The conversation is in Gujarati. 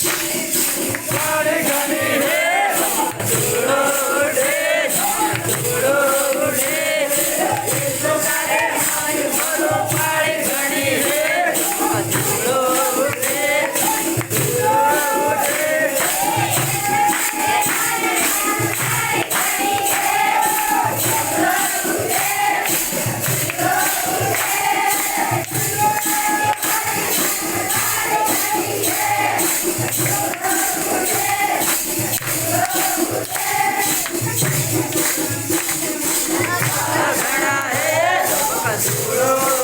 It's Thank you.